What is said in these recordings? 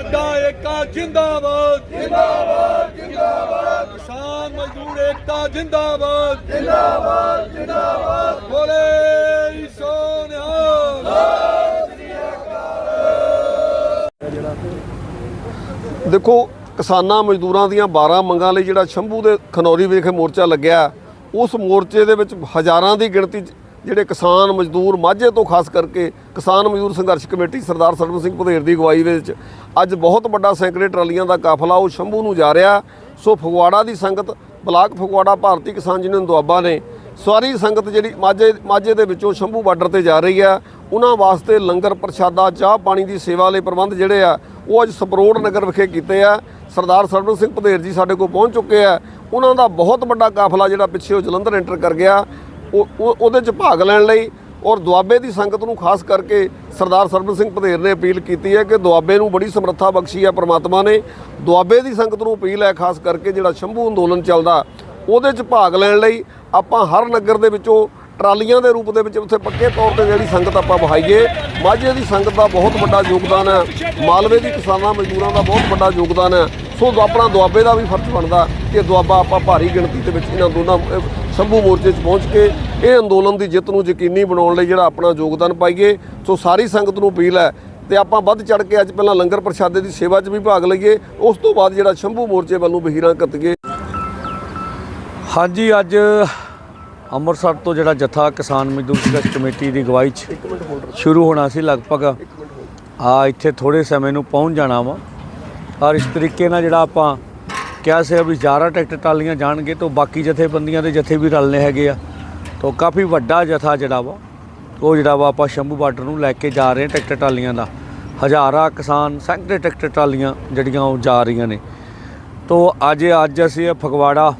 ਅੱਡਾ ਏਕਾ ਜਿੰਦਾਬਾਦ। ਜਿੰਦਾਬਾਦ ਜਿੰਦਾਬਾਦ। ਕਿਸਾਨ ਮਜ਼ਦੂਰ ਏਕਤਾ ਜਿੰਦਾਬਾਦ। ਜਿੰਦਾਬਾਦ ਜਿੰਦਾਬਾਦ। ਬੋਲੇ ਦੇਖੋ ਕਿਸਾਨਾਂ ਮਜ਼ਦੂਰਾਂ ਦੀਆਂ 12 ਮੰਗਾਂ ਲਈ ਜਿਹੜਾ ਸ਼ੰਭੂ ਦੇ ਖਨੌਰੀ ਵਿਖੇ ਮੋਰਚਾ ਲੱਗਿਆ ਉਸ ਮੋਰਚੇ ਦੇ ਵਿੱਚ ਹਜ਼ਾਰਾਂ ਦੀ ਗਿਣਤੀ 'ਚ ਜਿਹੜੇ ਕਿਸਾਨ ਮਜ਼ਦੂਰ ਮਾਝੇ ਤੋਂ ਖਾਸ ਕਰਕੇ ਕਿਸਾਨ ਮਜ਼ਦੂਰ ਸੰਘਰਸ਼ ਕਮੇਟੀ ਸਰਦਾਰ ਸਰਬਜੀਤ ਸਿੰਘ ਭਦੇਰ ਦੀ ਅਗਵਾਈ ਵਿੱਚ ਅੱਜ ਬਹੁਤ ਵੱਡਾ ਸੈਂਕੜੇ ਟਰਾਲੀਆਂ ਦਾ ਕਾਫਲਾ ਉਹ ਸ਼ੰਭੂ ਨੂੰ ਜਾ ਰਿਹਾ। ਸੋ ਫਗਵਾੜਾ ਦੀ ਸੰਗਤ, ਬਲਾਕ ਫਗਵਾੜਾ ਭਾਰਤੀ ਕਿਸਾਨ ਯੂਨੀਅਨ ਦੁਆਬਾ ਨੇ ਸਾਰੀ ਸੰਗਤ ਜਿਹੜੀ ਮਾਝੇ ਮਾਝੇ ਦੇ ਵਿੱਚੋਂ ਸ਼ੰਭੂ ਬਾਰਡਰ ਤੇ ਜਾ ਰਹੀ ਆ, ਉਹਨਾਂ ਵਾਸਤੇ ਲੰਗਰ ਪ੍ਰਸ਼ਾਦਾ, ਚਾਹ ਪਾਣੀ ਦੀ ਸੇਵਾ ਲਈ ਪ੍ਰਬੰਧ ਜਿਹੜੇ ਆ, ਉਹ ਅੱਜ ਸਪਰੋੜ ਨਗਰ ਵਿਖੇ ਕੀਤੇ ਆ। ਸਰਦਾਰ ਸਰਬਜੀਤ ਸਿੰਘ ਭਦੇਰ ਜੀ ਸਾਡੇ ਕੋਲ ਪਹੁੰਚ ਚੁੱਕੇ ਆ। ਉਹਨਾਂ ਦਾ ਬਹੁਤ ਵੱਡਾ ਕਾਫਲਾ ਜਿਹੜਾ ਪਿੱਛੇ ਉਹ ਜਲੰਧਰ ਐਂਟਰ ਕਰ ਗਿਆ। ਉਹਦੇ 'ਚ ਭਾਗ ਲੈਣ ਲਈ ਔਰ ਦੁਆਬੇ ਦੀ ਸੰਗਤ ਨੂੰ ਖਾਸ ਕਰਕੇ ਸਰਦਾਰ ਸਰਬਤ ਸਿੰਘ ਭਦੇਰ ਨੇ ਅਪੀਲ ਕੀਤੀ ਹੈ ਕਿ ਦੁਆਬੇ ਨੂੰ ਬੜੀ ਸਮਰੱਥਾ ਬਖਸ਼ੀ ਹੈ ਪ੍ਰਮਾਤਮਾ ਨੇ। ਦੁਆਬੇ ਦੀ ਸੰਗਤ ਨੂੰ ਅਪੀਲ ਹੈ ਖਾਸ ਕਰਕੇ ਜਿਹੜਾ ਸ਼ੰਭੂ ਅੰਦੋਲਨ ਚੱਲਦਾ, ਉਹਦੇ 'ਚ ਭਾਗ ਲੈਣ ਲਈ ਆਪਾਂ ਹਰ ਨਗਰ ਦੇ ਵਿੱਚੋਂ ਟਰਾਲੀਆਂ ਦੇ ਰੂਪ ਦੇ ਵਿੱਚ ਉੱਥੇ ਪੱਕੇ ਤੌਰ ਤੇ ਜਿਹੜੀ ਸੰਗਤ ਆਪਾਂ ਵਹਾਈਏ, ਮਾਝੇ ਦੀ ਸੰਗਤ ਦਾ ਬਹੁਤ ਵੱਡਾ ਯੋਗਦਾਨ ਹੈ, ਮਾਲਵੇ ਦੀ ਕਿਸਾਨਾਂ ਮਜ਼ਦੂਰਾਂ ਦਾ ਬਹੁਤ ਵੱਡਾ ਯੋਗਦਾਨ ਹੈ। ਸੋ ਆਪਣਾ ਦੁਆਬੇ ਦਾ ਵੀ ਫਰਜ਼ ਬਣਦਾ। ਕਿ ਦੁਆਬਾ ਆਪਾਂ ਭਾਰੀ ਗਿਣਤੀ ਦੇ ਵਿੱਚ ਇਹਨਾਂ ਦੋਨਾਂ ਸ਼ੰਭੂ ਮੋਰਚੇ 'ਚ ਪਹੁੰਚ ਕੇ ਇਹ ਅੰਦੋਲਨ ਦੀ ਜਿੱਤ ਨੂੰ ਯਕੀਨੀ ਬਣਾਉਣ ਲਈ ਜਿਹੜਾ ਆਪਣਾ ਯੋਗਦਾਨ ਪਾਈਏ। ਸੋ ਸਾਰੀ ਸੰਗਤ ਨੂੰ ਅਪੀਲ ਹੈ ਤੇ ਆਪਾਂ ਵੱਧ ਚੜ ਕੇ ਅੱਜ ਪਹਿਲਾਂ ਲੰਗਰ ਪ੍ਰਸ਼ਾਦੇ ਦੀ ਸੇਵਾ 'ਚ ਵੀ ਭਾਗ ਲਈਏ। ਉਸ ਤੋਂ ਬਾਅਦ ਜਿਹੜਾ ਸ਼ੰਭੂ ਮੋਰਚੇ ਵੱਲ ਬਹੀਰਾਂ ਕੱਤੀਏ। ਹਾਂਜੀ ਅੱਜ ਅੰਮ੍ਰਿਤਸਰ ਤੋਂ ਜਿਹੜਾ ਜਥਾ ਕਿਸਾਨ ਮਜ਼ਦੂਰ ਸੰਘਰਸ਼ ਕਮੇਟੀ ਦੀ ਅਗਵਾਈ 'ਚ ਸ਼ੁਰੂ ਹੋਣਾ ਸੀ ਲਗਭਗ। ਆ ਇੱਥੇ ਥੋੜੇ ਸਮੇਂ ਨੂੰ ਪਹੁੰਚ ਜਾਣਾ ਵਾ। ਔਰ ਇਸ ਤਰੀਕੇ ਨਾਲ ਜਿਹੜਾ ਆਪਾਂ ਕਿਹਾ ਸੀ ਵੀ 11 ਟਰੈਕਟਰ ਟਰਾਲੀਆਂ ਜਾਣਗੇ ਤਾਂ ਬਾਕੀ ਜਥੇਬੰਦੀਆਂ ਦੇ ਜਥੇ ਵੀ ਰਲਨੇ ਹੈਗੇ ਆ। ਤਾਂ ਕਾਫੀ ਵੱਡਾ ਜਥਾ ਜਿਹੜਾ ਵਾ, ਉਹ ਜਿਹੜਾ ਵਾ ਆਪਾਂ ਸ਼ੰਭੂ ਬਾਰਡਰ ਨੂੰ ਲੈ ਕੇ ਜਾ ਰਹੇ ਹਾਂ ਟਰੈਕਟਰ ਟਰਾਲੀਆਂ ਦਾ। ਹਜ਼ਾਰਾਂ ਕਿਸਾਨ ਸੈਂਕੜੇ ਟਰੈਕਟਰ ਟਰਾਲੀਆਂ ਜਿਹੜੀਆਂ ਉਹ ਜਾ ਰਹੀਆਂ ਨੇ। ਤੋ ਅੱਜ ਅੱਜ ਅਸੀਂ ਇਹ ਫਗਵਾੜਾ,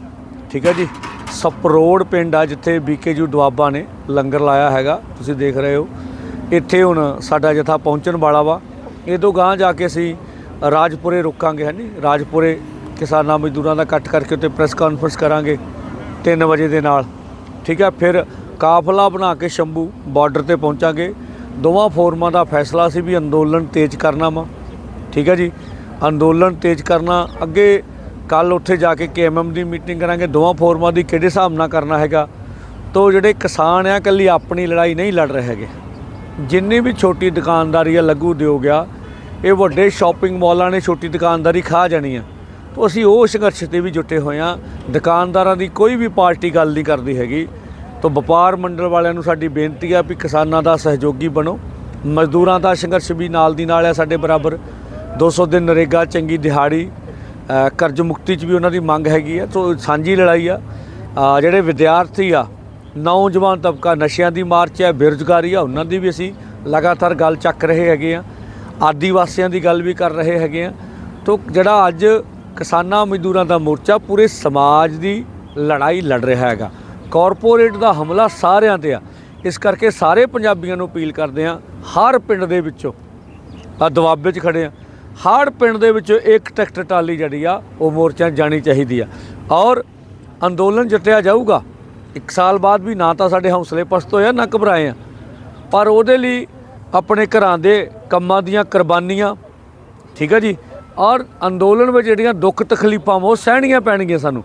ਠੀਕ ਹੈ ਜੀ ਸਪਰੋੜ ਪਿੰਡ ਆ ਜਿੱਥੇ ਬੀਕੇਯੂ ਦੁਆਬਾ ਨੇ ਲੰਗਰ ਲਾਇਆ ਹੈਗਾ, ਤੁਸੀਂ ਦੇਖ ਰਹੇ ਹੋ। ਇੱਥੇ ਹੁਣ ਸਾਡਾ ਜਥਾ ਪਹੁੰਚਣ ਵਾਲਾ ਵਾ। ਇਹ ਤੋਂ ਗਾਂ ਜਾ ਕੇ ਅਸੀਂ ਰਾਜਪੁਰੇ ਰੁਕਾਂਗੇ, ਹੈ ਨਹੀਂ ਰਾਜਪੁਰੇ ਕਿਸਾਨਾਂ ਮਜ਼ਦੂਰਾਂ ਦਾ ਇਕੱਠ ਕਰਕੇ ਉੱਤੇ ਪ੍ਰੈਸ ਕਾਨਫਰੰਸ ਕਰਾਂਗੇ 3 ਵਜੇ ਦੇ ਨਾਲ। ਠੀਕ ਹੈ ਫਿਰ ਕਾਫਲਾ ਬਣਾ ਕੇ ਸ਼ੰਭੂ ਬਾਰਡਰ ਤੇ ਪਹੁੰਚਾਂਗੇ। ਦੋਵਾਂ ਫੋਰਮਾਂ ਦਾ ਫੈਸਲਾ ਸੀ ਵੀ ਅੰਦੋਲਨ ਤੇਜ਼ ਕਰਨਾ ਵਾ। ਠੀਕ ਹੈ ਜੀ, ਅੰਦੋਲਨ ਤੇਜ਼ ਕਰਨਾ, ਅੱਗੇ ਕੱਲ ਉੱਥੇ ਜਾ ਕੇ ਕੇਐਮਐਮ ਦੀ ਮੀਟਿੰਗ ਕਰਾਂਗੇ। ਦੋਵਾਂ ਫੋਰਮਾਂ ਦੀ ਕਿਹੜੇ ਹਿਸਾਬ ਨਾਲ ਕਰਨਾ ਹੈਗਾ? ਤੋ ਜਿਹੜੇ ਕਿਸਾਨ ਆ, ਇਕੱਲੀ ਆਪਣੀ ਲੜਾਈ ਨਹੀਂ ਲੜ ਰਹੇ ਹੈਗੇ। ਜਿੰਨੀ ਵੀ ਛੋਟੀ ਦੁਕਾਨਦਾਰੀ ਆ ਲੱਗੂ ਦਿਓ ਗਿਆ ਇਹ ਵੱਡੇ ਸ਼ਾਪਿੰਗ ਮਾਲਾਂ ਨੇ ਛੋਟੀ ਦੁਕਾਨਦਾਰੀ ਖਾ ਜਾਣੀ ਆ। ਅਸੀਂ ਉਹ ਸੰਘਰਸ਼ ਤੇ ਵੀ ਜੁਟੇ ਹੋਏ ਆ ਦੁਕਾਨਦਾਰਾਂ ਦੀ ਕੋਈ ਵੀ ਪਾਰਟੀ ਗੱਲ ਨਹੀਂ ਕਰਦੀ ਹੈਗੀ। ਤਾਂ ਵਪਾਰ ਮੰਡਲ ਵਾਲਿਆਂ ਨੂੰ ਸਾਡੀ ਬੇਨਤੀ ਆ ਵੀ ਕਿਸਾਨਾਂ ਦਾ ਸਹਿਯੋਗੀ ਬਣੋ। ਮਜ਼ਦੂਰਾਂ ਦਾ ਸੰਘਰਸ਼ ਵੀ ਨਾਲ ਦੀ ਨਾਲ ਆ ਸਾਡੇ ਬਰਾਬਰ। 200 ਦਿਨ ਨਰੇਗਾ, ਚੰਗੀ ਦਿਹਾੜੀ ਕਰਜ਼ ਮੁਕਤੀ 'ਚ ਵੀ ਉਹਨਾਂ ਦੀ ਮੰਗ ਹੈਗੀ ਆ। ਸੋ ਸਾਂਝੀ ਲੜਾਈ ਆ। ਜਿਹੜੇ ਵਿਦਿਆਰਥੀ ਆ, ਨੌਜਵਾਨ ਤਬਕਾ ਨਸ਼ਿਆਂ ਦੀ ਮਾਰਚ ਹੈ ਬੇਰੁਜ਼ਗਾਰੀ ਆ, ਉਹਨਾਂ ਦੀ ਵੀ ਅਸੀਂ ਲਗਾਤਾਰ ਗੱਲ ਚੱਕ ਰਹੇ ਹੈਗੇ ਆ। ਆਦੀਵਾਸੀਆਂ ਦੀ ਗੱਲ ਵੀ ਕਰ ਰਹੇ ਹੈਗੇ ਆ। ਤੋ ਜਿਹੜਾ ਅੱਜ ਕਿਸਾਨਾਂ ਮਜ਼ਦੂਰਾਂ ਦਾ ਮੋਰਚਾ ਪੂਰੇ ਸਮਾਜ ਦੀ ਲੜਾਈ ਲੜ ਰਿਹਾ ਹੈਗਾ। ਕਾਰਪੋਰੇਟ ਦਾ ਹਮਲਾ ਸਾਰਿਆਂ ਤੇ ਆ। ਇਸ ਕਰਕੇ ਸਾਰੇ ਪੰਜਾਬੀਆਂ ਨੂੰ ਅਪੀਲ ਕਰਦੇ ਆ ਹਰ ਪਿੰਡ ਦੇ ਵਿੱਚੋਂ, ਆ ਦੁਆਬੇ 'ਚ ਖੜੇ ਆ ਹਰ ਪਿੰਡ ਦੇ ਵਿੱਚੋਂ ਇੱਕ ਟਰੈਕਟਰ ਟਾਲੀ ਜਿਹੜੀ ਆ, ਉਹ ਮੋਰਚਾ ਜਾਣੀ ਚਾਹੀਦੀ ਆ। ਔਰ ਅੰਦੋਲਨ ਜਿੱਤਿਆ ਜਾਊਗਾ, ਇੱਕ ਸਾਲ ਬਾਅਦ ਵੀ ਨਾ ਤਾਂ ਸਾਡੇ ਹੌਸਲੇ ਪਸਤ ਹੋਇਆ ਨਾ ਘਬਰਾਏ ਆ। ਪਰ ਉਹਦੇ ਲਈ ਆਪਣੇ ਘਰਾਂ ਦੇ ਕੰਮਾਂ ਦੀਆਂ ਕੁਰਬਾਨੀਆਂ, ਠੀਕ ਹੈ ਜੀ? ਔਰ ਅੰਦੋਲਨ ਵਿੱਚ ਜਿਹੜੀਆਂ ਦੁੱਖ ਤਕਲੀਫਾਂ ਵਾ, ਉਹ ਸਹਿਣੀਆਂ ਪੈਣਗੀਆਂ ਸਾਨੂੰ।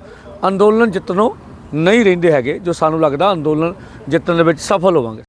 ਅੰਦੋਲਨ ਜਿੱਤਣੋਂ ਨਹੀਂ ਰਹਿੰਦੇ ਹੈਗੇ, ਜੋ ਸਾਨੂੰ ਲੱਗਦਾ ਅੰਦੋਲਨ ਜਿੱਤਣ ਦੇ ਵਿੱਚ ਸਫਲ ਹੋਵਾਂਗੇ।